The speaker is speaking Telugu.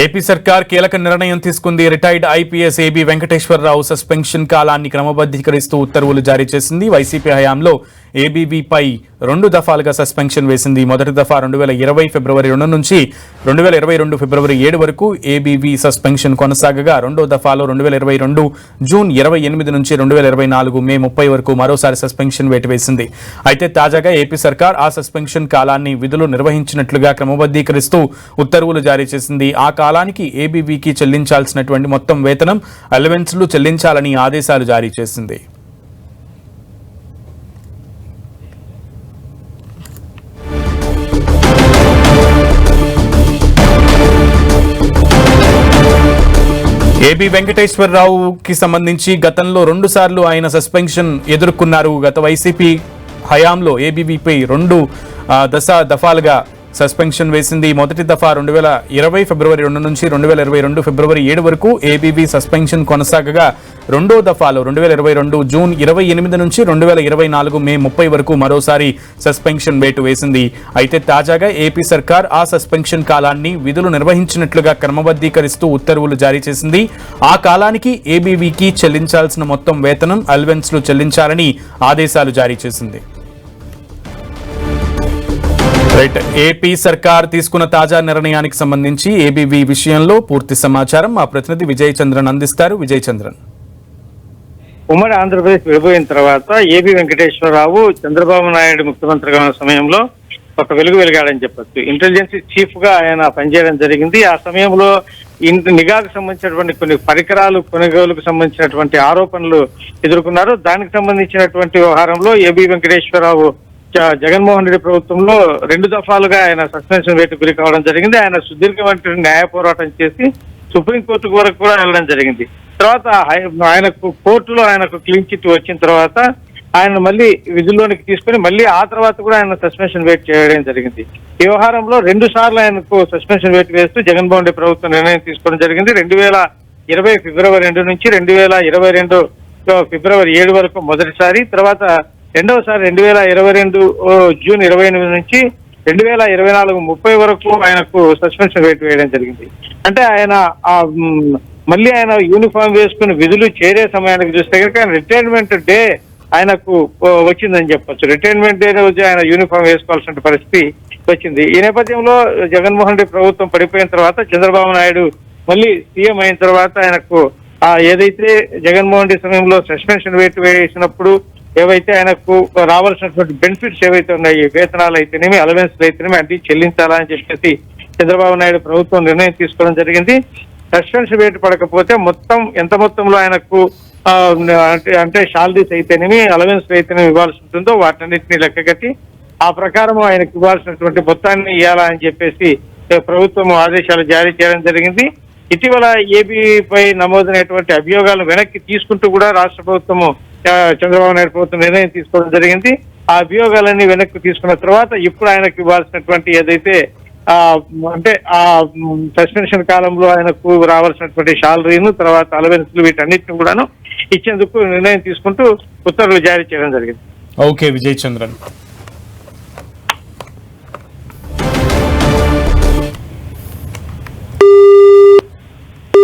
ఏపీ సర్కార్ కీలక నిర్ణయం తీసుకుంది. Retired IPS AB Venkateswararao suspension కాలాన్ని క్రమబద్ధీకరిస్తూ ఉత్తర్వులు జారీ చేసింది. వైసీపీ హయాంలో ఏబీవీపై రెండు దఫాలుగా సస్పెన్షన్ వేసింది. మొదటి దఫా రెండు వేల ఇరవై ఫిబ్రవరి రెండు నుంచి రెండు వేల ఇరవై రెండు ఫిబ్రవరి ఏడు వరకు ఏబీవీ సస్పెన్షన్ కొనసాగగా రెండో దఫాలో రెండు వేల ఇరవై రెండు జూన్ ఇరవై ఎనిమిది నుంచి రెండు వేల ఇరవై నాలుగు మే ముప్పై వరకు మరోసారి సస్పెన్షన్ వేటు వేసింది. అయితే తాజాగా ఏపీ సర్కార్ ఆ సస్పెన్షన్ కాలాన్ని విధులు నిర్వహించినట్లుగా క్రమబద్ధీకరిస్తూ ఉత్తర్వులు జారీ చేసింది. ఆ కాలానికి ఏబీవీకి చెల్లించాల్సినటువంటి మొత్తం వేతనం అలవెన్స్లు చెల్లించాలని ఆదేశాలు జారీ చేసింది. ఏబి వెంకటేశ్వరరావుకి సంబంధించి గతంలో రెండుసార్లు ఆయన సస్పెన్షన్ ఎదుర్కొన్నారు. గత వైసీపీ హయాంలో ఏబీవీపై రెండు దశ దఫాలుగా సస్పెన్షన్ వేసింది. మొదటి దఫా రెండు వేల ఇరవై ఫిబ్రవరి రెండు నుంచి రెండు వేల ఇరవై రెండు ఫిబ్రవరి ఏడు వరకు ఏబీబీ సస్పెన్షన్ కొనసాగగా రెండో దఫాలో రెండు వేల ఇరవై రెండు జూన్ ఇరవై ఎనిమిది నుంచి రెండు వేల ఇరవై నాలుగు మే ముప్పై వరకు మరోసారి సస్పెన్షన్ వేటు వేసింది. అయితే తాజాగా ఏపీ సర్కార్ ఆ సస్పెన్షన్ కాలాన్ని విధులు నిర్వహించినట్లుగా క్రమబద్ధీకరిస్తూ ఉత్తర్వులు జారీ చేసింది. ఆ కాలానికి ఏబీవీకి చెల్లించాల్సిన మొత్తం వేతనం అల్వెన్స్లు చెల్లించాలని ఆదేశాలు జారీ చేసింది. రైట్. ఏపీ సర్కార్ తీసుకున్న తాజా నిర్ణయానికి సంబంధించి ఏబీవీ విషయంలో పూర్తి సమాచారం మా ప్రతినిధి విజయ్ చంద్రన్ అందిస్తారు. విజయ్ చంద్రన్ ఉమ్మడి ఆంధ్రప్రదేశ్ విడిపోయిన తర్వాత ఏబి వెంకటేశ్వరరావు చంద్రబాబు నాయుడు ముఖ్యమంత్రిగా ఉన్న సమయంలో ఒక వెలుగు వెలిగాడని చెప్పొచ్చు. ఇంటెలిజెన్స్ చీఫ్గా ఆయన పనిచేయడం జరిగింది. ఆ సమయంలో ఇంటి నిఘాకు సంబంధించినటువంటి కొన్ని పరికరాలు కొనుగోలుకు సంబంధించినటువంటి ఆరోపణలు ఎదుర్కొన్నారు. దానికి సంబంధించినటువంటి వ్యవహారంలో ఏబి వెంకటేశ్వరరావు జగన్మోహన్ రెడ్డి ప్రభుత్వంలో రెండు దఫాలుగా ఆయన సస్పెన్షన్ వేటు గురి కావడం జరిగింది. ఆయన సుదీర్ఘమైన న్యాయ పోరాటం చేసి సుప్రీంకోర్టు వరకు కూడా వెళ్ళడం జరిగింది. తర్వాత ఆయనకు కోర్టులో ఆయనకు క్లీన్ చిట్ వచ్చిన తర్వాత ఆయన మళ్ళీ విధుల్లోనికి తీసుకొని మళ్ళీ ఆ తర్వాత కూడా ఆయన సస్పెన్షన్ వేట్ చేయడం జరిగింది. ఈ వ్యవహారంలో రెండు సార్లు ఆయనకు సస్పెన్షన్ వేట్ వేస్తూ జగన్మోహన్ రెడ్డి ప్రభుత్వం నిర్ణయం తీసుకోవడం జరిగింది. రెండు వేల ఇరవై ఫిబ్రవరి రెండు నుంచి రెండు వేల ఇరవై రెండు ఫిబ్రవరి ఏడు వరకు మొదటిసారి తర్వాత రెండవసారి రెండు వేల ఇరవై రెండు ఓ, జూన్ ఇరవై ఎనిమిది నుంచి రెండు వేల ఇరవై నాలుగు ముప్పై వరకు ఆయనకు సస్పెన్షన్ వెయిట్ వేయడం జరిగింది. అంటే ఆయన ఆ మళ్ళీ ఆయన యూనిఫామ్ వేసుకుని విధులు చేరే సమయానికి చూస్తే కనుక రిటైర్మెంట్ డే ఆయనకు వచ్చిందని చెప్పొచ్చు. రిటైర్మెంట్ డే రోజు ఆయన యూనిఫామ్ వేసుకోవాల్సిన పరిస్థితి వచ్చింది. ఈ నేపథ్యంలో జగన్మోహన్ రెడ్డి ప్రభుత్వం పడిపోయిన తర్వాత చంద్రబాబు నాయుడు మళ్ళీ సీఎం అయిన తర్వాత ఆయనకు ఏదైతే జగన్మోహన్ రెడ్డి సమయంలో సస్పెన్షన్ వేటు వేసినప్పుడు ఏవైతే ఆయనకు రావాల్సినటువంటి బెనిఫిట్స్ ఏవైతే ఉన్నాయి వేతనాలు అయితేనేమి అలవెన్స్ అయితేనేమి అన్ని చెల్లించాలని చెప్పేసి చంద్రబాబు నాయుడు ప్రభుత్వం నిర్ణయం తీసుకోవడం జరిగింది. సస్పెన్షన్ వేటు పడకపోతే మొత్తం ఎంత మొత్తంలో ఆయనకు అంటే శాలరీస్ అయితేనేమి అలవెన్స్ అయితేనేమి ఇవ్వాల్సి ఉంటుందో వాటన్నిటిని లెక్కగట్టి ఆ ప్రకారం ఆయనకు ఇవ్వాల్సినటువంటి మొత్తాన్ని ఇవ్వాలని చెప్పేసి ప్రభుత్వం ఆదేశాలు జారీ చేయడం జరిగింది. ఇటీవల ఏబీపై నమోదైనటువంటి అభియోగాలను వెనక్కి తీసుకుంటూ కూడా రాష్ట్ర ప్రభుత్వము చంద్రబాబు నాయుడు ప్రభుత్వం నిర్ణయం తీసుకోవడం జరిగింది. ఆ అభియోగాలన్నీ వెనక్కి తీసుకున్న తర్వాత ఇప్పుడు ఆయనకు ఇవ్వాల్సినటువంటి ఏదైతే ఆ అంటే ఆ సస్పెన్షన్ కాలంలో ఆయనకు రావాల్సినటువంటి శాలరీను తర్వాత అలవెన్స్లు వీటన్నిటిని కూడాను ఇచ్చేందుకు నిర్ణయం తీసుకుంటూ ఉత్తర్వులు జారీ చేయడం జరిగింది. ఓకే విజయ్ చంద్రన్